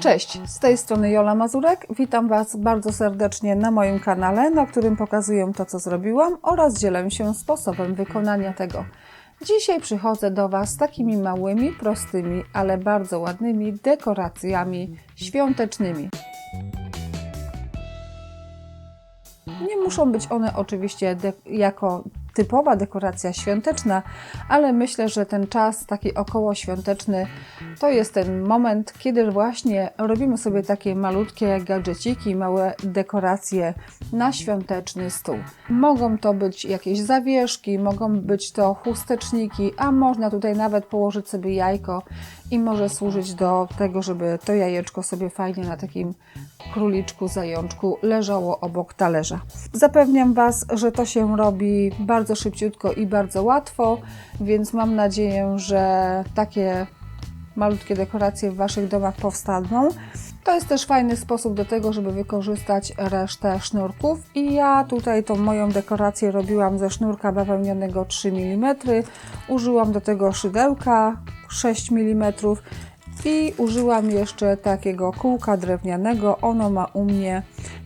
Cześć, z tej strony Jola Mazurek. Witam Was bardzo serdecznie na moim kanale, na którym pokazuję to, co zrobiłam oraz dzielę się sposobem wykonania tego. Dzisiaj przychodzę do Was z takimi małymi, prostymi, ale bardzo ładnymi dekoracjami świątecznymi. Nie muszą być one oczywiście jako typowa dekoracja świąteczna, ale myślę, że ten czas taki okołoświąteczny to jest ten moment, kiedy właśnie robimy sobie takie malutkie gadżeciki, małe dekoracje na świąteczny stół. Mogą to być jakieś zawieszki, mogą być to chusteczniki, a można tutaj nawet położyć sobie jajko i może służyć do tego, żeby to jajeczko sobie fajnie na takim króliczku, zajączku leżało obok talerza. Zapewniam Was, że to się robi bardzo szybciutko i bardzo łatwo, więc mam nadzieję, że takie malutkie dekoracje w Waszych domach powstaną. To jest też fajny sposób do tego, żeby wykorzystać resztę sznurków i ja tutaj tą moją dekorację robiłam ze sznurka bawełnianego 3 mm. Użyłam do tego szydełka 6 mm i użyłam jeszcze takiego kółka drewnianego. Ono ma u mnie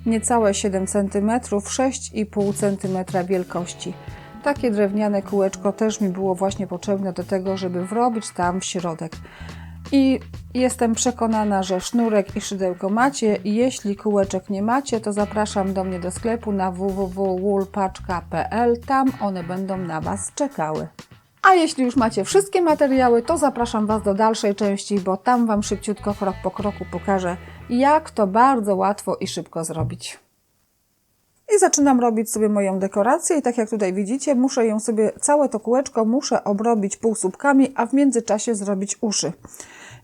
niecałe 7 cm, 6,5 cm wielkości. Takie drewniane kółeczko też mi było właśnie potrzebne do tego, żeby wrobić tam w środek. I jestem przekonana, że sznurek i szydełko macie. Jeśli kółeczek nie macie, to zapraszam do mnie do sklepu na www.woolpaczka.pl. Tam one będą na Was czekały. A jeśli już macie wszystkie materiały, to zapraszam Was do dalszej części, bo tam Wam szybciutko, krok po kroku pokażę, jak to bardzo łatwo i szybko zrobić. I zaczynam robić sobie moją dekorację i tak jak tutaj widzicie, muszę ją sobie, całe to kółeczko muszę obrobić półsłupkami, a w międzyczasie zrobić uszy.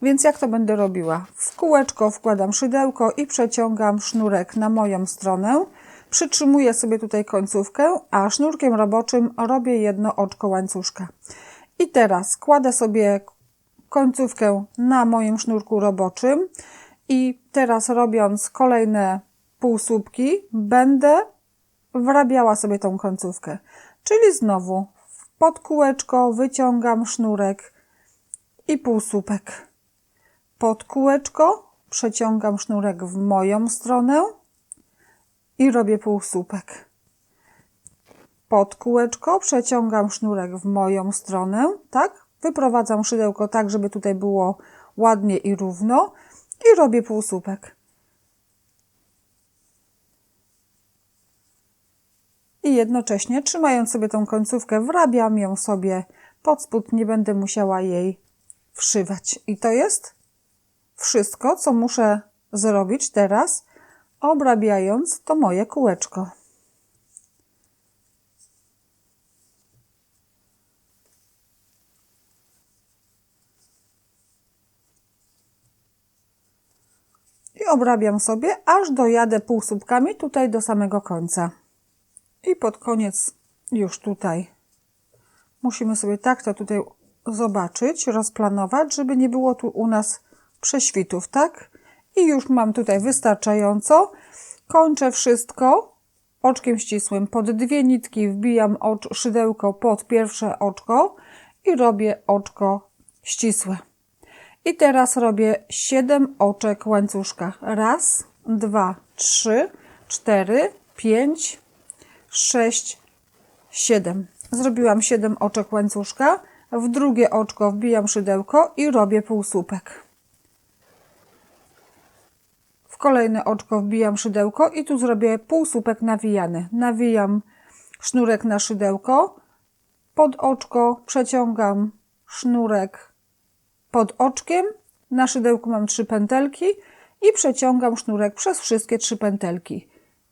Więc jak to będę robiła? W kółeczko wkładam szydełko i przeciągam sznurek na moją stronę. Przytrzymuję sobie tutaj końcówkę, a sznurkiem roboczym robię jedno oczko łańcuszka. I teraz kładę sobie końcówkę na moim sznurku roboczym i teraz robiąc kolejne półsłupki będę wrabiała sobie tą końcówkę. Czyli znowu pod kółeczko wyciągam sznurek i półsłupek. Pod kółeczko przeciągam sznurek w moją stronę i robię półsłupek. Pod kółeczko przeciągam sznurek w moją stronę, tak? Wyprowadzam szydełko tak, żeby tutaj było ładnie i równo i robię półsłupek. I jednocześnie trzymając sobie tą końcówkę, wrabiam ją sobie pod spód, nie będę musiała jej wszywać. I to jest wszystko, co muszę zrobić teraz, obrabiając to moje kółeczko. I obrabiam sobie, aż dojadę półsłupkami tutaj do samego końca. I pod koniec już tutaj musimy sobie tak to tutaj zobaczyć, rozplanować, żeby nie było tu u nas prześwitów, tak? I już mam tutaj wystarczająco. Kończę wszystko oczkiem ścisłym. Pod dwie nitki wbijam ocz, szydełko pod pierwsze oczko i robię oczko ścisłe. I teraz robię 7 oczek łańcuszka. Raz, dwa, trzy, cztery, pięć, sześć, siedem. Zrobiłam 7 oczek łańcuszka. W drugie oczko wbijam szydełko i robię półsłupek. W kolejne oczko wbijam szydełko i tu zrobię półsłupek nawijany. Nawijam sznurek na szydełko, pod oczko przeciągam sznurek pod oczkiem, na szydełku mam trzy pętelki i przeciągam sznurek przez wszystkie trzy pętelki.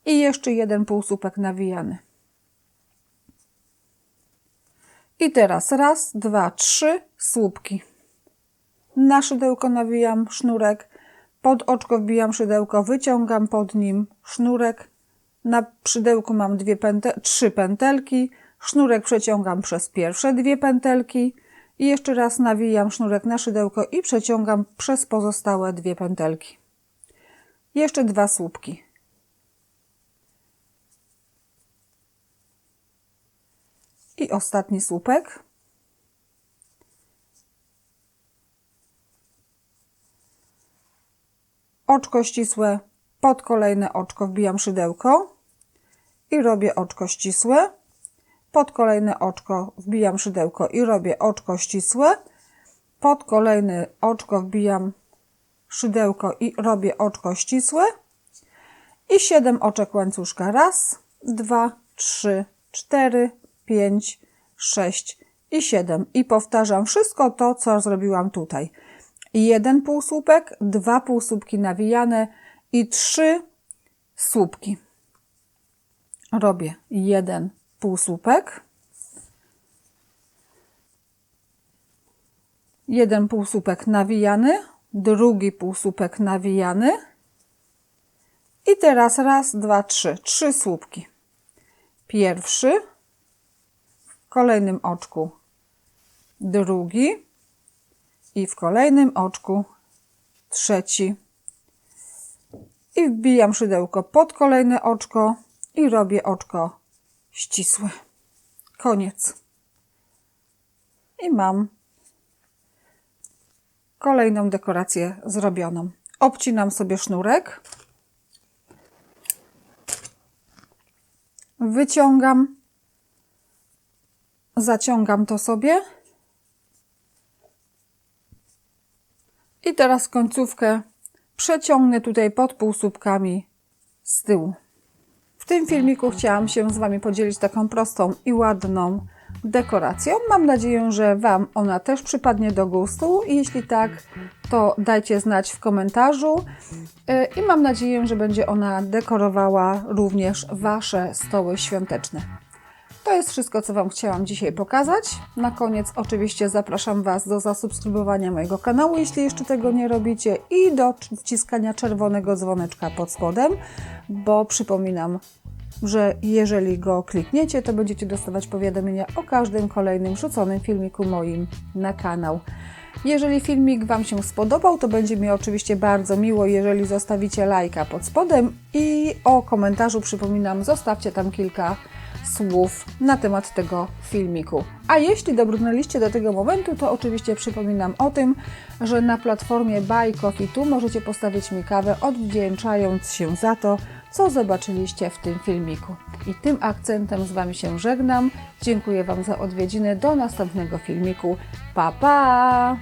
I jeszcze jeden półsłupek nawijany. I teraz raz, dwa, trzy słupki. Na szydełko nawijam sznurek, pod oczko wbijam szydełko, wyciągam pod nim sznurek. Na szydełku mam dwie pęte trzy pętelki, sznurek przeciągam przez pierwsze dwie pętelki i jeszcze raz nawijam sznurek na szydełko i przeciągam przez pozostałe dwie pętelki. Jeszcze dwa słupki. I ostatni słupek. Oczko ścisłe, pod kolejne oczko wbijam szydełko i robię oczko ścisłe. Pod kolejne oczko wbijam szydełko i robię oczko ścisłe. Pod kolejne oczko wbijam szydełko i robię oczko ścisłe. I 7 oczek łańcuszka. Raz, dwa, trzy, cztery, pięć, sześć i 7. I powtarzam wszystko to, co zrobiłam tutaj. Jeden półsłupek, dwa półsłupki nawijane i trzy słupki. Robię jeden półsłupek, jeden półsłupek nawijany, drugi półsłupek nawijany. I teraz raz, dwa, trzy, trzy słupki. Pierwszy, w kolejnym oczku. Drugi i w kolejnym oczku trzeci. I wbijam szydełko pod kolejne oczko i robię oczko ścisłe. Koniec. I mam kolejną dekorację zrobioną. Obcinam sobie sznurek. Wyciągam. Zaciągam to sobie. Teraz końcówkę przeciągnę tutaj pod półsłupkami z tyłu. W tym filmiku chciałam się z Wami podzielić taką prostą i ładną dekoracją. Mam nadzieję, że Wam ona też przypadnie do gustu. I jeśli tak, to dajcie znać w komentarzu. Yy, I mam nadzieję, że będzie ona dekorowała również Wasze stoły świąteczne. To jest wszystko, co Wam chciałam dzisiaj pokazać. Na koniec oczywiście zapraszam Was do zasubskrybowania mojego kanału, jeśli jeszcze tego nie robicie, i do wciskania czerwonego dzwoneczka pod spodem, bo przypominam, że jeżeli go klikniecie, to będziecie dostawać powiadomienia o każdym kolejnym rzuconym filmiku moim na kanał. Jeżeli filmik Wam się spodobał, to będzie mi oczywiście bardzo miło, jeżeli zostawicie lajka pod spodem i o komentarzu przypominam, zostawcie tam kilka słów na temat tego filmiku. A jeśli dobrnęliście do tego momentu, to oczywiście przypominam o tym, że na platformie Buy Coffee tu możecie postawić mi kawę, odwdzięczając się za to, co zobaczyliście w tym filmiku. I tym akcentem z Wami się żegnam. Dziękuję Wam za odwiedziny. Do następnego filmiku. Pa, pa!